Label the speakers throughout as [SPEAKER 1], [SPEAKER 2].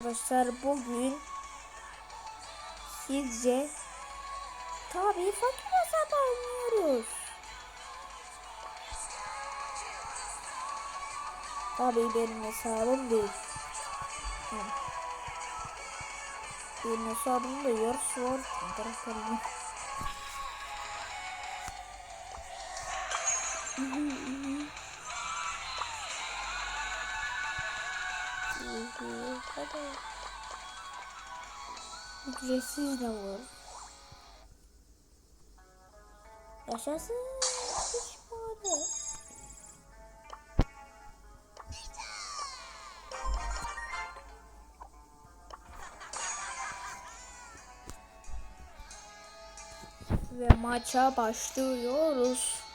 [SPEAKER 1] Arkadaşlar bugün sizce tabii fakir hesabı oynuyoruz. Tabii benim hesabım değil. Benim hesabımda yarısı var. Karakterim. Hadi. Ücretsiz de var. Yaşasın. Hiç para. Ve maça başlıyoruz.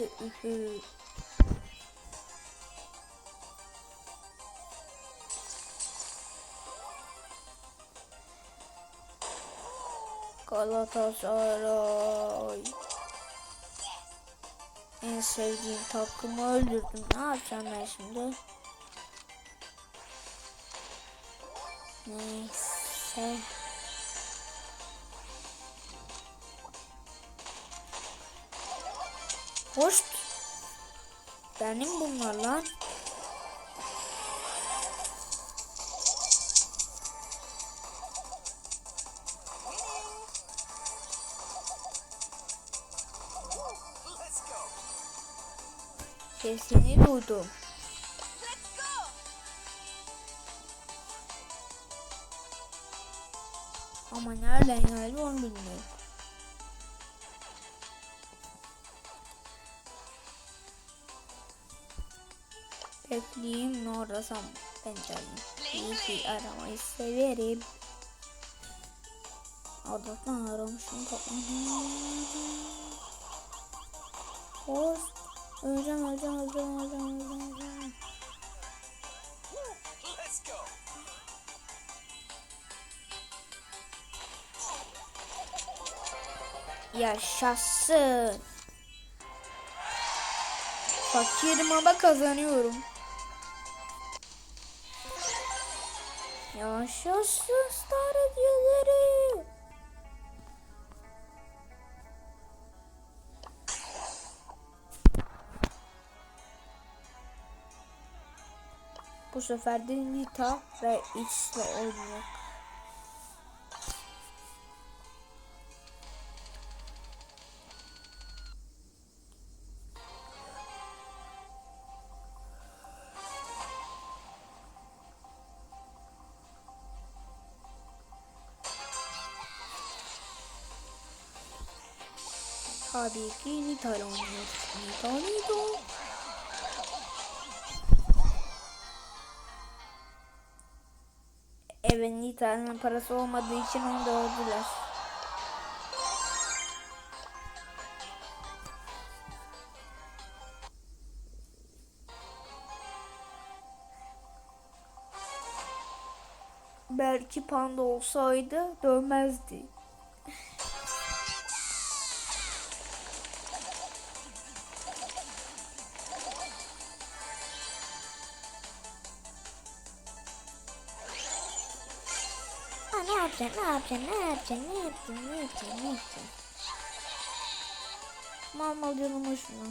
[SPEAKER 1] Galatasaray. En sevdiğim takımı öldürdüm. Ne yapacağım ben şimdi? Neyse. Hoş. Benim bunlar lan. Sesini duydum. Ama nereden geldi onu bilmiyorum. Bekleyeyim ne arasam ben geldim. İyi ki aramayı severim. Allah'tan aramışım Hoş. Öleceğim, öleceğim, öleceğim, öleceğim, öleceğim, öleceğim. Yaşasın. Fakirim ama kazanıyorum. Yaşasın star hediyeleri. Bu sefer de Nita ve X'le oynuyor. İle oynuyoruz. Nita Nita. Evet Nita'nın parası olmadığı için onu da öldüler. Belki panda olsaydı dövmezdi. Yapacaksın, ne yapacaksın, ne yapacaksın, ne yapacaksın, ne yapacaksın, ne yapacaksın? Mal mal canım hoşuma.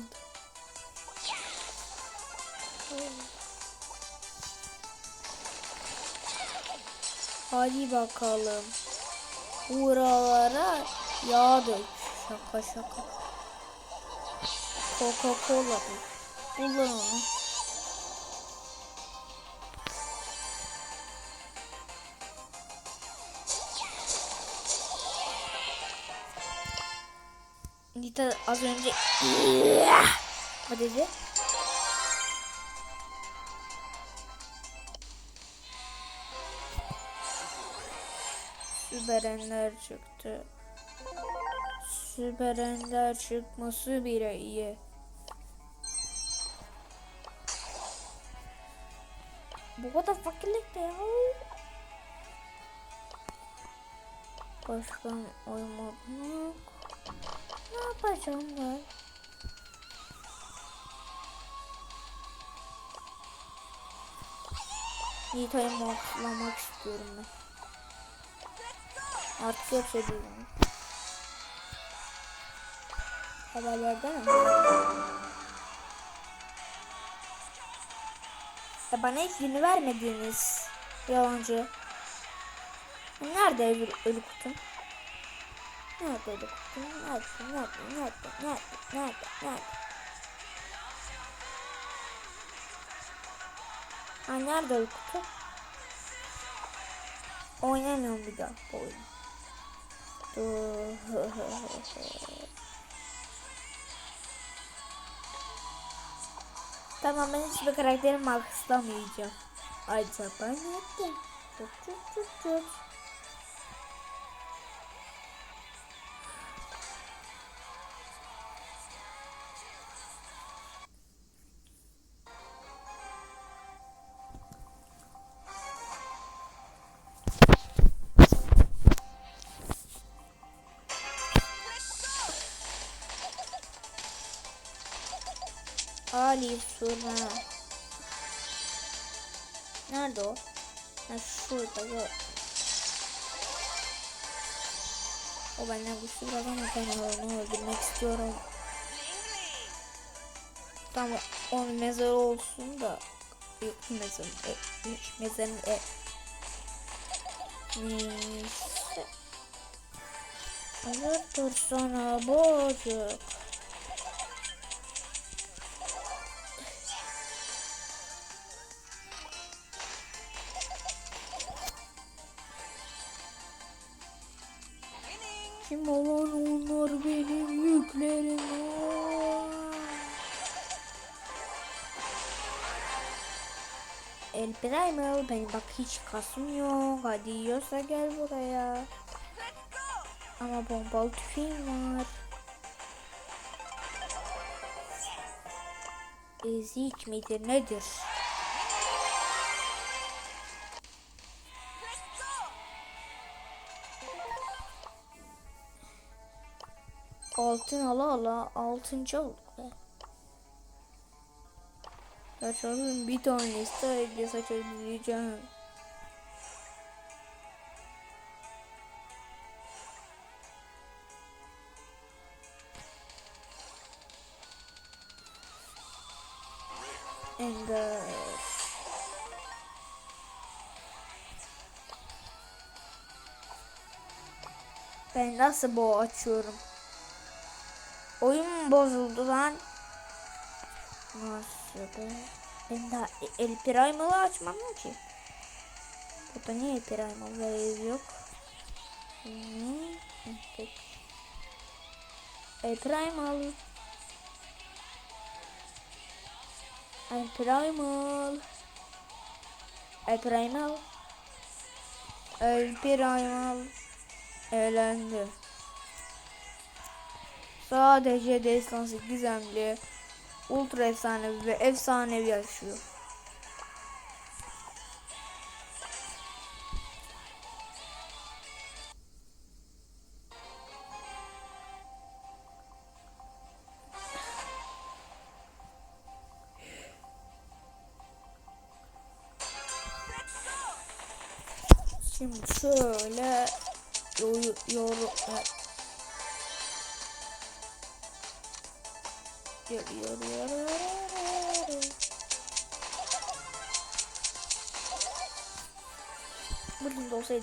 [SPEAKER 1] Hadi bakalım. Buralara yağ dök. Şaka şaka. Coca-Cola dök. Kullan onu. Nita az önce o dedi. Süperenler çıktı. Süperenler çıkması bile iyi. Bu da fakirlik de ya. Başka oyun. Yapacağım ben? Nita'yı mortlamak istiyorum ben. Artık yapabilirim. Haberlerde mi? Ya bana hiç günü vermediniz. Yalancı. Nerede ölü, ölü kutum? Nerede kutum? Nerede? Nerede? Nerede? Nerede? Nerede? Nerede? Ha nerede ölü kutu? Oynamıyorum bir daha bu oyunu. Tamam ben hiçbir karakterimi maxlamayacağım. Acaba nerede? Tut tut tut tut. Ali Suna. Nerede o? Ha şurada gör. O benden güçlü biraz ama ben onu öldürmek istiyorum. Tamam onun mezarı olsun da yok mezarı e, mezarın e neyse Anlatır sana bocuk Kim olan onlar benim yüklerim. El Primal benim bak hiç kasım yok. Hadi yiyorsa gel buraya. Ama bombalı tüfeğim var. Ezik midir nedir? Altın ala ala altıncı olduk be. Saçalım bir tanesi daha ekle saçabileceğim. Ender. Ben nasıl bu açıyorum? Oyun bozuldu lan? Nasıl be? Ben daha El Primal'ı açmadım ki. Burada niye El Primal yok? Hmm. Peki. El Primal. El Primal. El Primal. El Primal. Eğlendi. Sadece destansı gizemli, ultra efsanevi ve efsanevi yaşıyor. Şimdi şöyle yoru, yoru,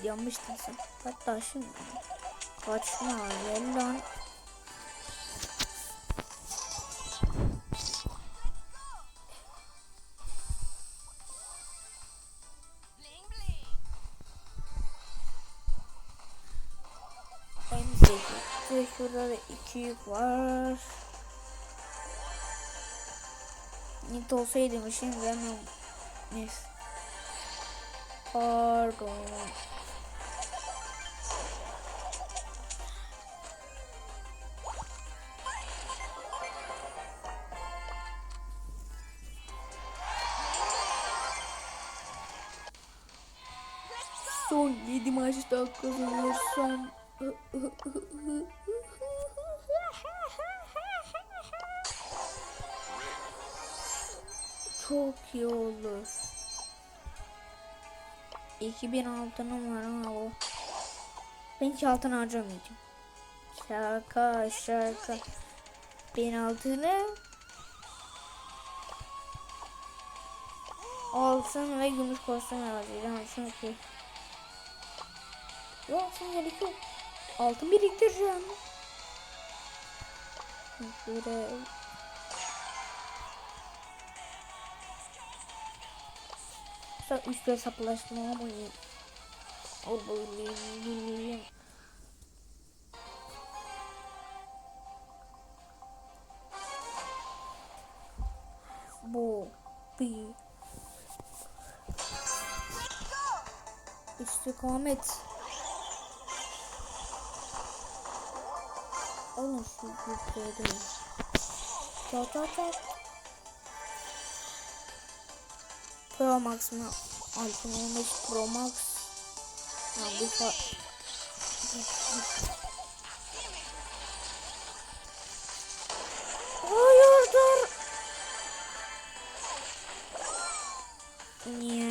[SPEAKER 1] yanmıştın sen. Hatta şimdi kaçma gel lan. Zeki. Şurada da iki yük var. Nit olsaydım şimdi hemen neyse. Pardon. Son 7 maçta kazanırsam çok iyi olur. 2000 altınım var ha o. Ben hiç altın harcamayacağım. Şaka şaka. Ben altını altın ve gümüş kostüm harcayacağım çünkü. Yok altın gerek yok. Altın biriktireceğim. Böyle Sen üstü hesaplaşma ama iyi. Allah'ım. Bu bir istikamet. Alın şu yüzleri. Çat çat çat. Pro Max mı? iPhone 15 Pro Max. Ha, bir fa Hayırdır? Niye?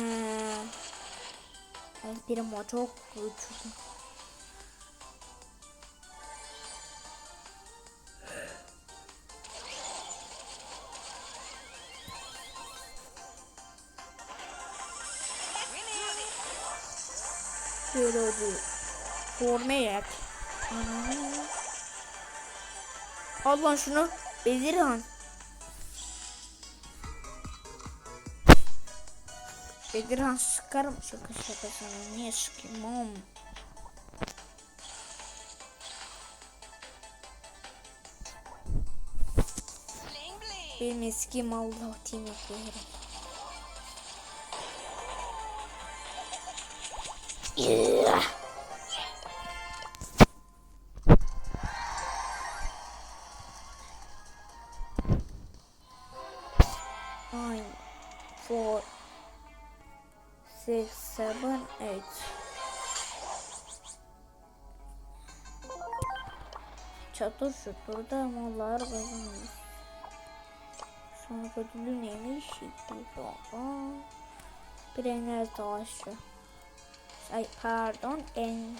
[SPEAKER 1] El Primo çok güçlü. Şöyle oldu. Formayet. Al lan şunu. Bezirhan. Bedirhan sıkarım şaka şaka sana. Niye sıkayım oğlum? Benim eski mallı team eklerim. Çatır çutur da mallar kazanıyor. Sonra ödülü neymiş? Aa, bir enerji savaşı. Ay pardon, en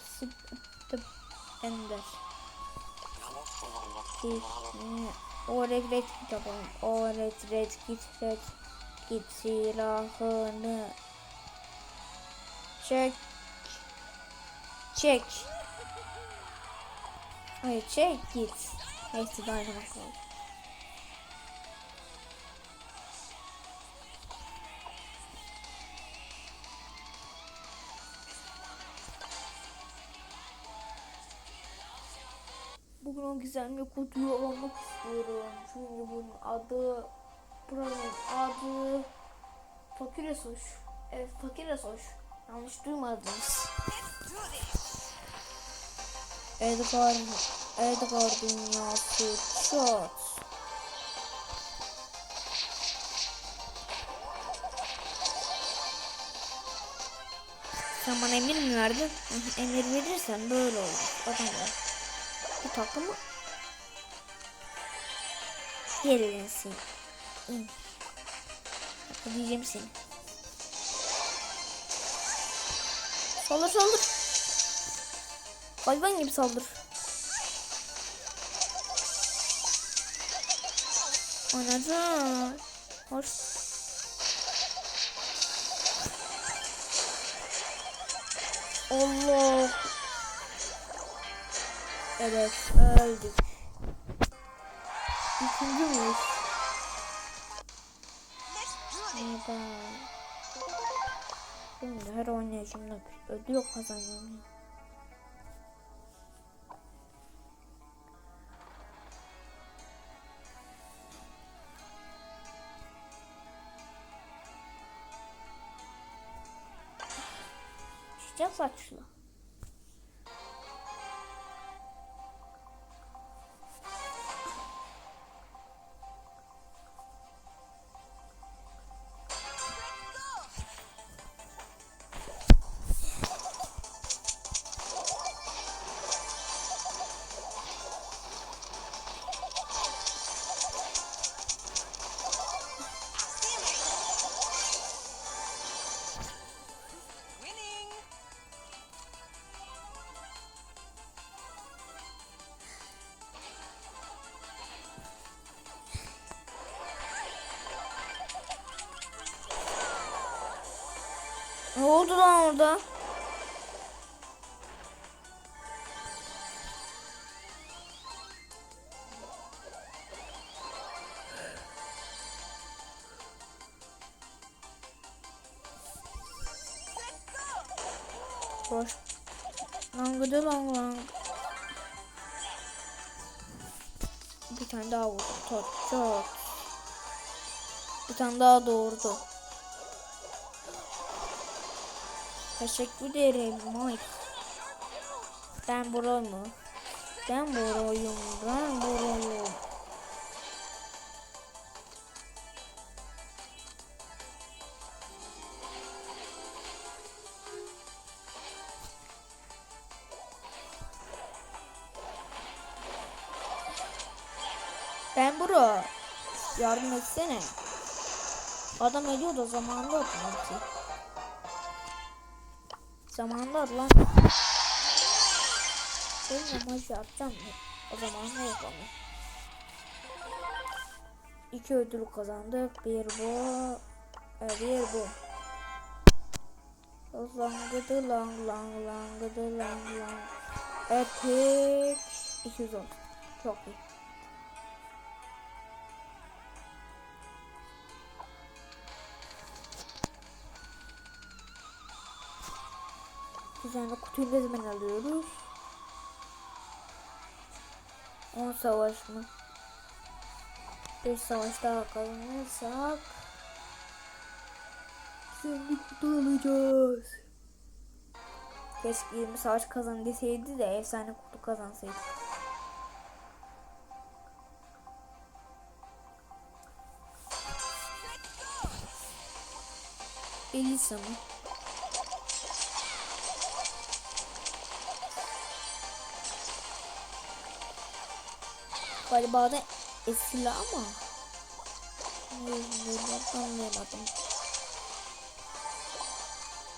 [SPEAKER 1] ender. O red red git yapalım. O red red git red git silahını çek çek Hayır çek git Neyse daha oynamak oldu Bugün o gizemli kutuyu almak istiyorum. Çünkü bunun adı buranın adı Fakir Esoş. Evet Fakir Esoş. Yanlış duymadınız. Edgar Edgar dünyası çat. Sen bana emir mi verdin? Emir verirsen böyle olur. Adamlar. Bu takımı yerilensin. Diyeceğim seni. Saldır saldır. Hayvan gibi saldır. Anacığım. Hoş. Allah. Evet öldük. İkinci miyiz? Neden? Şimdi her oynayışımda ödül kazanıyorum. Ya. Ne oldu lan orada? Boş. Lan gıdı lan lan. Bir tane daha vurdu. Tot çok. Bir tane daha doğurdu. Teşekkür ederim Mike. Ben buramı. Ben burayım. Ben burayım. Ben bura. Yardım etsene. Adam ölüyor da zamanında atmadı ki. Zamanında lan. Benim amacı atacağım mı? O zaman ne yapalım? İki ödül kazandık. Bir bu. e, Bir bu. Langıdı lang lang langıdı lang lang. Epic 210. Çok iyi. Güzel kutuyu ne zaman alıyoruz? 10 savaş mı? 5 savaş daha kazanırsak Şimdi kutu alacağız. Keşke 20 savaş kazan deseydi de efsane kutu kazansaydı. Elisa mı? Galiba da esila ama. Anlayamadım.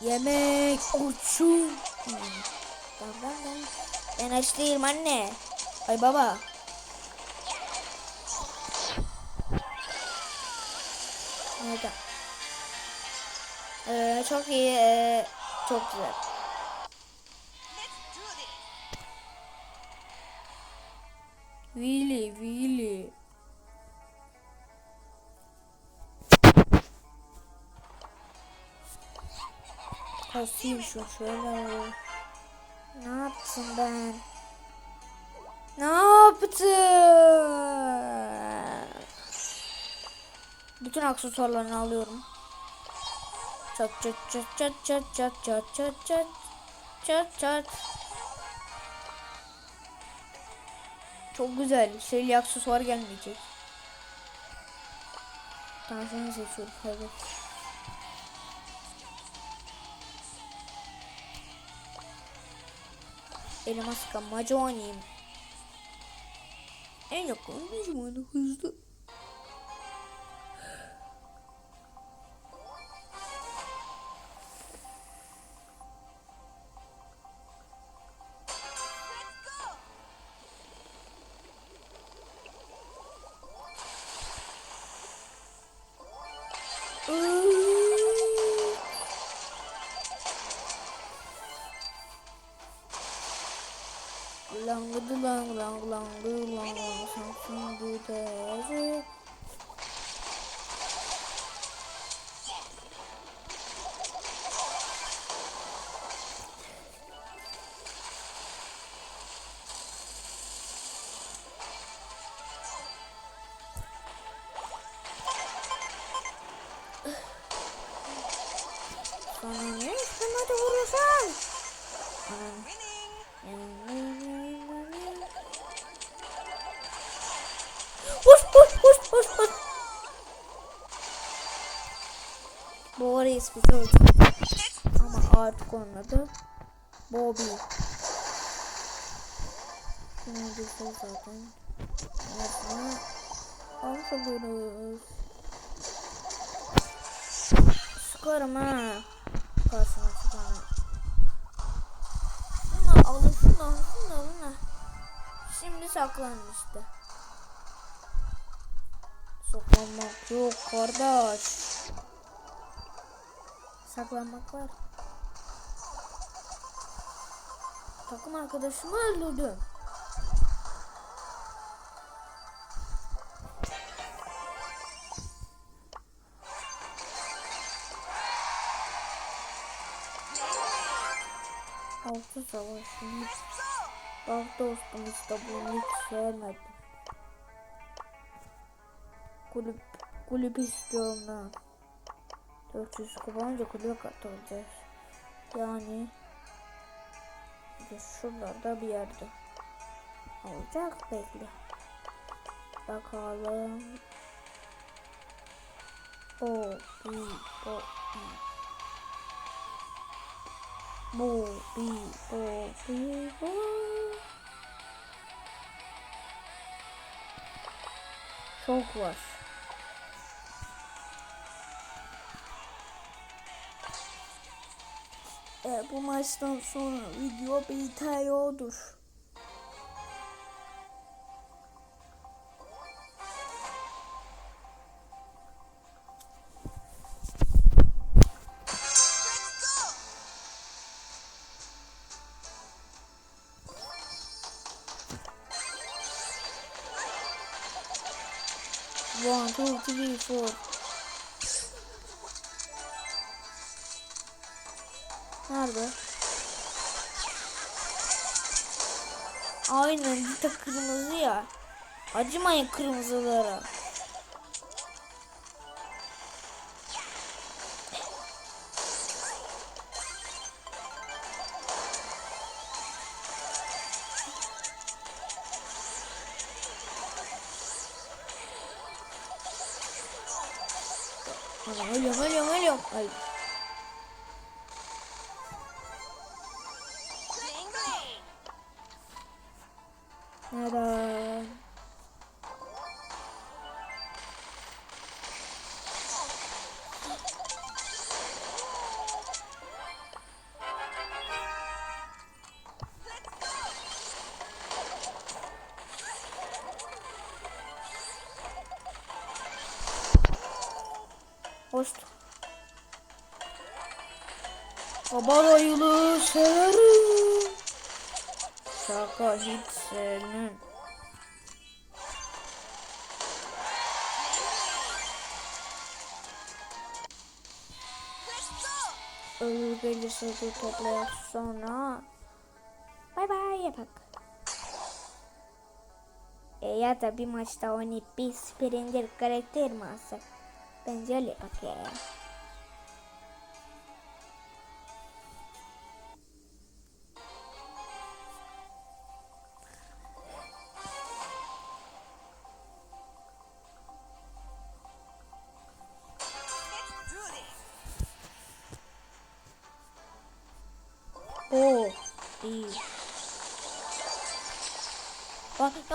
[SPEAKER 1] Yemek uçum. Ben, ben. ben aç değilim anne. Ay baba. Nerede? Ee, çok iyi. ee, çok güzel. Willy, Willy. Kasayım şu şöyle. Ne yaptım ben? Ne yaptım? Bütün aksesuarlarını alıyorum. Çat çat çat çat çat çat çat çat çat çat çat. Çok güzel. Şeyli aksesuar gelmeyecek. Tansiyonu seçiyorum. Hadi. Elmas kamacı oynayayım. En yakın düşmanı hızlı. Langı langı langı langı langı langı langı langı Bu arayı ismi öldü. Ama artık onun adı Bobby. Şunu güzel zaten. Yapma. Alışabiliriz. Sıkarım ha. Karşıma çıkarım. Şunu alın şunu alın ha. Şimdi saklanın işte. Saklanmak yok kardeş. Saklanmak var. Takım arkadaşımı öldürdüm. Altı savaşını Bak dostum işte bunu hiç sevmedim. Kulüp, kulüp istiyorum ben. 400 kupanca kulübe katılacağız. Yani şuralarda bir yerde. Olacak bekle. Bakalım. O, bi, o, bi. Bu, bi, o, bi, o. Çok var. E, bu maçtan sonra video bitiyordur. One, two, three, four. Nerede? Aynen de kırmızı ya. Acımayın kırmızılara. Ölüyorum ölüyorum ölüyorum. Ay. Merhaba. Hoş. Babar ayılı severim. Şaka hiç sevmem. Ölür gelirse de toplayıp sonra bay bay yapak. E ya da bir maçta oynayıp bir sprinter karakter mi alsak? Bence öyle yapak ya.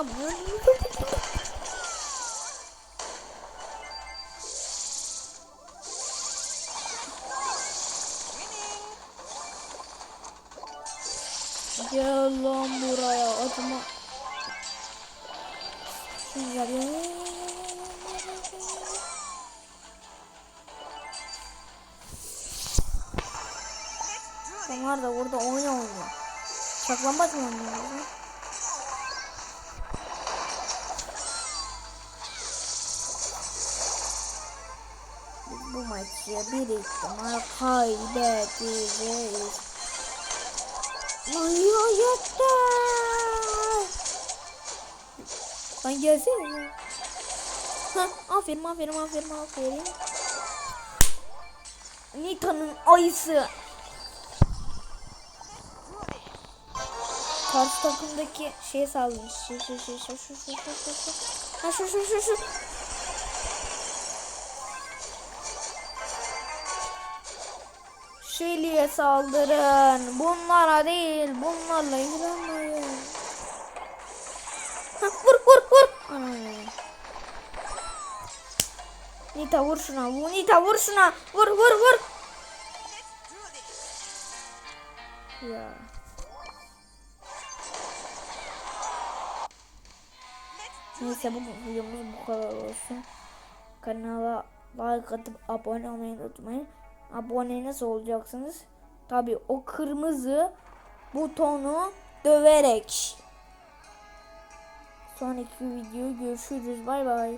[SPEAKER 1] Bak ya Gel lan buraya acıma. Güzel ya. Onlar da burada oyun oynuyor. Saklambaç mı oynuyorlar? maçı bir ihtimal kaybedeceğiz. Ay hayatta. Lan gelsene. Ha, aferin aferin aferin aferin. Nita'nın ayısı. Karşı takımdaki şeye salmış. Şu şu şu şu şu şu şu. Ha şu şu şu şu. Şeli'ye saldırın. Bunlara değil, bunlarla ilgilenmeyin. Ha, vur vur vur. Ana. Nita vur şuna. Vur Nita vur şuna. Vur vur vur. Ya. Neyse bu videomuz bu kadar olsun. Kanala like atıp abone olmayı unutmayın. Abone nasıl olacaksınız? Tabi o kırmızı butonu döverek. Sonraki video görüşürüz. Bay bay.